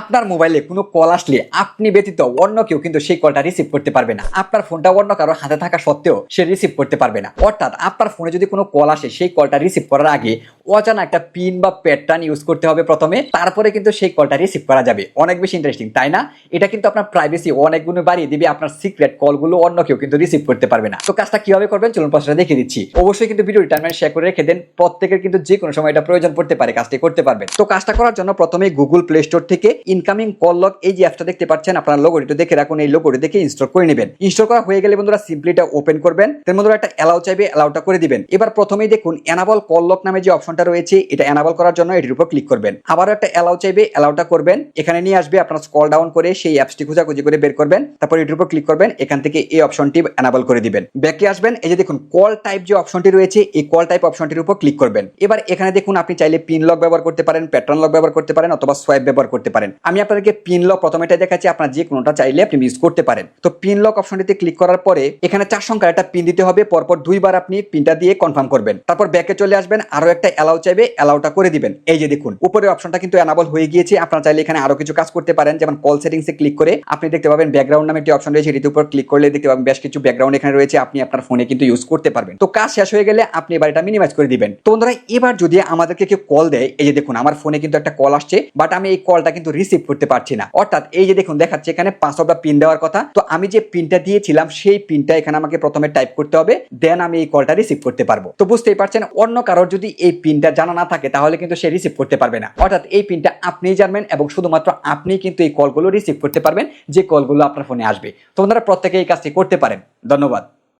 আপনার মোবাইলে কোনো কল আসলে আপনি ব্যতীত অন্য কেউ কিন্তু সেই কলটা রিসিভ করতে পারবে না। আপনার ফোনটা অন্য কারও হাতে থাকা সত্ত্বেও সে রিসিভ করতে পারবে না। অর্থাৎ আপনার ফোনে যদি কোনো কল আসে, সেই কলটা রিসিভ করার আগে অজানা একটা পিন বা প্যাটার্ন ইউজ করতে হবে প্রথমে। তারপরে কিন্তু সেই কলটা রিসিভ করা যাবে। অনেক বেশি ইন্টারেস্টিং তাই না? এটা কিন্তু আপনার প্রাইভেসি অনেক গুণে বাড়িয়ে দিবে। আপনার সিক্রেট কলগুলো অন্য কেউ কিন্তু রিসিভ করতে পারবে না। তো কাজটা কীভাবে করবেন? চলুন প্রশ্নটা দেখে দিচ্ছি। অবশ্যই কিন্তু ভিডিও টাইমলাইন শেয়ার করে রেখে দেন। প্রত্যেকের কিন্তু যে কোনো সময় এটা প্রয়োজন পড়তে পারে, কাজটি করতে পারবেন। তো কাজটা করার জন্য প্রথমে গুগল প্লে স্টোর থেকে ইনকামিং কল লক এই যে অ্যাপটা দেখতে পাচ্ছেন, আপনার লোগোটি দেখে রাখুন, এই লোগোটি দেখে ইনস্টল করে নেবেন। ইনস্টল করা হয়ে গেলে বন্ধুরা সিম্পলি এটা ওপেন করবেন তার বন্ধুরা একটা অ্যালাউ চাইবে অ্যালাউটা করে দিবেন। এবার প্রথমেই দেখুন এনাবল কল লক নামে যে অপশনটা রয়েছে, এটা এনাবল করার জন্য এটির উপর ক্লিক করবেন। আবারও একটা অ্যালাউ চাইবে অ্যালাউটা করবেন। এখানে নিয়ে আসবে আপনার স্কল ডাউন করে সেই অ্যাপসটি খোঁজাখুঁজি করে বের করবেন, তারপর এটির উপর ক্লিক করবেন, এখান থেকে এই অপশনটি এনাবল করে দিবেন। ব্যাকে আসবেন, এই যে দেখুন কল টাইপ যে অপশনটি রয়েছে, এই কল টাইপ অপশনটির উপর ক্লিক করবেন। এবার এখানে দেখুন, আপনি চাইলে পিন লক ব্যবহার করতে পারেন প্যাটার্ন লক ব্যবহার করতে পারেন, অথবা সোয়াইপ ব্যবহার করতে পারেন। আমি আপনাদেরকে পিন লক প্রথমেটা দেখাচ্ছি, আপনার যে কোনোটা চাইলে আপনি ইউজ করতে পারেন। তো পিন লক অপশনটিতে ক্লিক করার পরে এখানে চার সংখ্যার একটা পিন দিতে হবে, পরপর দুইবার আপনি পিনটা দিয়ে কনফার্ম করবেন। তারপর ব্যাকে চলে আসবেন আরও একটা অ্যালাউ চাইবে অ্যালাউটা করে দিবেন। এই যে দেখুন, উপরের অপশনটা কিন্তু এনাবল হয়ে গিয়েছে, আপনারা চাইলে এখানে আরও কিছু কাজ করতে পারেন, যেমন কল সেটিংসে ক্লিক করে আপনি দেখতে পাবেন ব্যাকগ্রাউন্ড নামে একটি অপশন রয়েছে এটির উপর ক্লিক করলে দেখতে পাবেন বেশ কিছু ব্যাকগ্রাউন্ড এখানে রয়েছে, আপনি আপনার ফোনে কিন্তু ইউজ করতে পারবেন। তো কাজ শেষ হয়ে গেলে আপনি এবার এটা মিনিমাইজ করে দিবেন। তো বন্ধুরা, এবার যদি আমাদেরকে কেউ কল দেয়, এই যে দেখুন, আমার ফোনে কিন্তু একটা কল আসছে বাট আমি এই কলটা কিন্তু রিসিভ করতে পারছি না। অর্থাৎ এই যে দেখুন, দেখাচ্ছে এখানে পাসওয়ার্ডটা পিন দেওয়ার কথা। তো আমি যে পিনটা দিয়েছিলাম, সেই পিনটা এখানে আমাকে প্রথমে টাইপ করতে হবে দেন আমি এই কলটা রিসিভ করতে পারব। তো বুঝতেই পারছেন, অন্য কারোর যদি এই পিনটা জানা না থাকে, তাহলে কিন্তু সে রিসিভ করতে পারবে না। অর্থাৎ এই পিনটা আপনিই জানবেন এবং শুধুমাত্র আপনি কিন্তু এই কলগুলো রিসিভ করতে পারবেন, যে কলগুলো আপনার ফোনে আসবে। তো বন্ধুরা প্রত্যেকে এই কাজটি করতে পারেন। ধন্যবাদ।